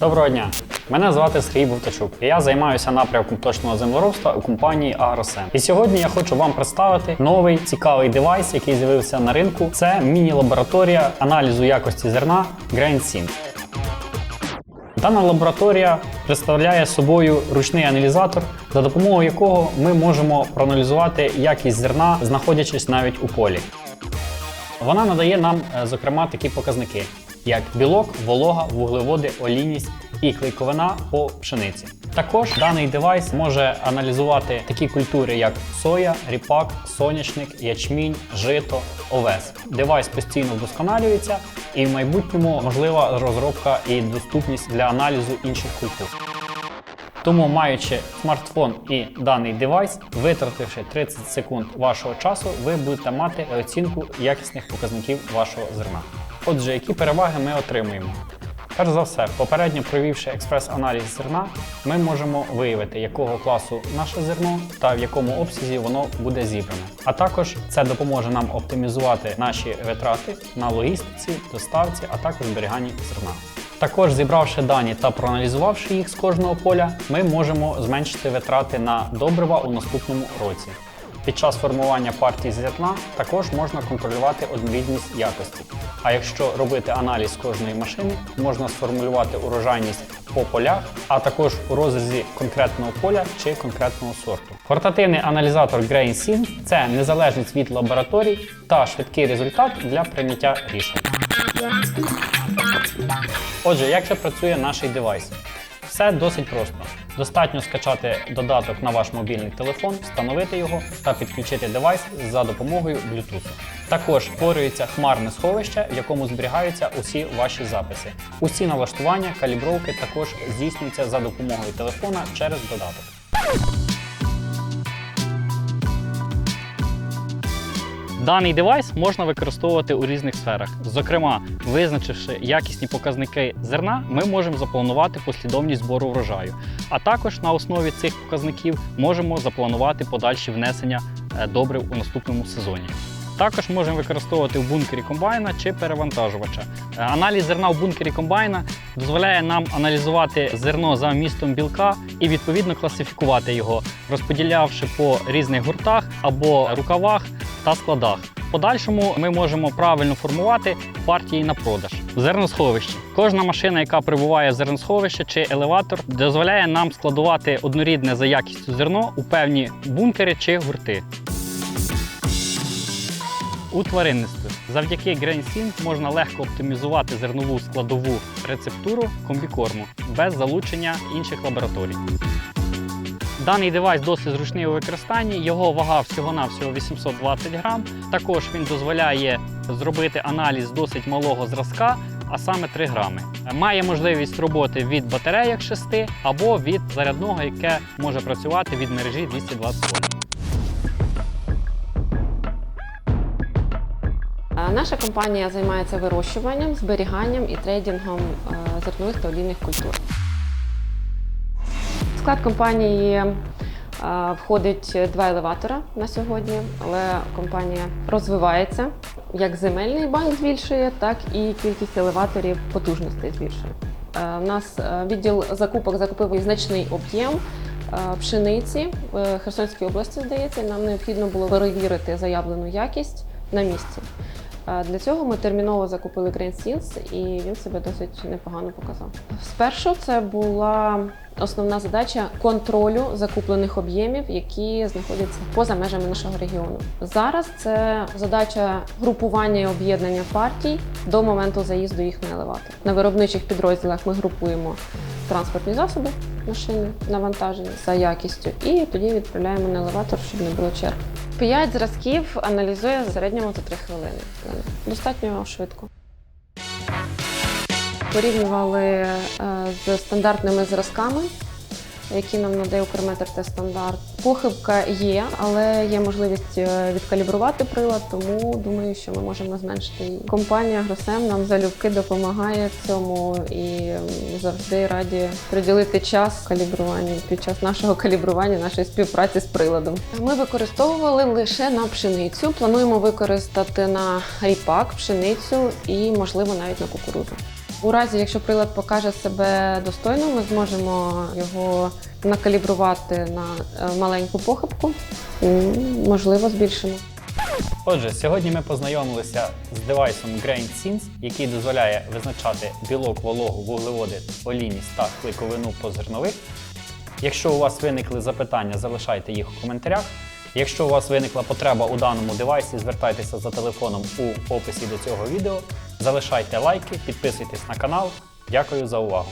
Доброго дня! Мене звати Сергій Бовтачук, і я займаюся напрямком точного землеробства у компанії Агросем. І сьогодні я хочу вам представити новий цікавий девайс, який з'явився на ринку. Це міні-лабораторія аналізу якості зерна GrainSync. Дана лабораторія представляє собою ручний аналізатор, за допомогою якого ми можемо проаналізувати якість зерна, знаходячись навіть у полі. Вона надає нам, е, зокрема, такі показники, як білок, волога, вуглеводи, олійність і клейковина по пшениці. Також даний девайс може аналізувати такі культури, як соя, ріпак, соняшник, ячмінь, жито, овес. Девайс постійно вдосконалюється, і в майбутньому можлива розробка і доступність для аналізу інших культур. Тому, маючи смартфон і даний девайс, витративши 30 секунд вашого часу, ви будете мати оцінку якісних показників вашого зерна. Отже, які переваги ми отримуємо? Перш за все, попередньо провівши експрес-аналіз зерна, ми можемо виявити, якого класу наше зерно та в якому обсязі воно буде зібране. А також це допоможе нам оптимізувати наші витрати на логістиці, доставці, а також зберіганні зерна. Також зібравши дані та проаналізувавши їх з кожного поля, ми можемо зменшити витрати на добрива у наступному році. Під час формування партії зерна також можна контролювати однорідність якості. А якщо робити аналіз кожної машини, можна сформулювати урожайність по полях, а також у розрізі конкретного поля чи конкретного сорту. Портативний аналізатор GrainSync – це незалежність від лабораторій та швидкий результат для прийняття рішень. Отже, як же працює наш девайс? Все досить просто. Достатньо скачати додаток на ваш мобільний телефон, встановити його та підключити девайс за допомогою Bluetooth. Також створюється хмарне сховище, в якому зберігаються усі ваші записи. Усі налаштування, калібровки також здійснюються за допомогою телефона через додаток. Даний девайс можна використовувати у різних сферах. Зокрема, визначивши якісні показники зерна, ми можемо запланувати послідовність збору врожаю. А також на основі цих показників можемо запланувати подальші внесення е, добрив у наступному сезоні. Також можемо використовувати в бункері комбайна чи перевантажувача. Е, Аналіз зерна в бункері комбайна дозволяє нам аналізувати зерно за вмістом білка і відповідно класифікувати його, розподілявши по різних гуртах або рукавах та складах. В подальшому ми можемо правильно формувати партії на продаж. Зерносховище. Кожна машина, яка прибуває в зерносховище чи елеватор, дозволяє нам складувати однорідне за якістю зерно у певні бункери чи гурти. У тваринництві завдяки GrainSync можна легко оптимізувати зернову складову рецептуру комбікорму без залучення інших лабораторій. Даний девайс досить зручний у використанні. Його вага всього-навсього 820 грам. Також він дозволяє зробити аналіз досить малого зразка, а саме 3 грами. Має можливість роботи від батарейок 6 або від зарядного, яке може працювати від мережі 220 вольт. Наша компанія займається вирощуванням, зберіганням і трейдингом е, зернових та олійних культур. Склад компанії е, входить два елеватора на сьогодні, але компанія розвивається. Як земельний банк збільшує, так і кількість елеваторів потужностей збільшує. Е, У нас е, відділ закупок закупив значний об'єм е, пшениці в Херсонській області, здається. Нам необхідно було перевірити заявлену якість на місці. Для цього ми терміново закупили Grand Sins, і він себе досить непогано показав. Спершу це була основна задача контролю закуплених об'ємів, які знаходяться поза межами нашого регіону. Зараз це задача групування і об'єднання партій до моменту заїзду їх на елеватор. На виробничих підрозділах ми групуємо транспортні засоби, машини навантажені за якістю, і тоді відправляємо на елеватор, щоб не було черг. П'ять зразків аналізує в середньому за три хвилини. Достатньо швидко. Порівнювали е, з стандартними зразками, які нам надає Укрметр та стандарт. Похибка є, але є можливість е, відкалібрувати прилад, тому думаю, що ми можемо зменшити її. Компанія Гросем нам залюбки допомагає цьому і завжди раді приділити час калібруванню під час нашого калібрування, нашої співпраці з приладом. Ми використовували лише на пшеницю. Плануємо використати на ріпак, пшеницю і, можливо, навіть на кукурудзу. У разі, якщо прилад покаже себе достойно, ми зможемо його накалібрувати на е, маленьку похибку. М, Можливо, збільшимо. Отже, сьогодні ми познайомилися з девайсом Grain Sense, який дозволяє визначати білок, вологу, вуглеводи, олійність та клейковину по зернових. Якщо у вас виникли запитання, залишайте їх у коментарях. Якщо у вас виникла потреба у даному девайсі, звертайтеся за телефоном у описі до цього відео. Залишайте лайки, підписуйтесь на канал. Дякую за увагу!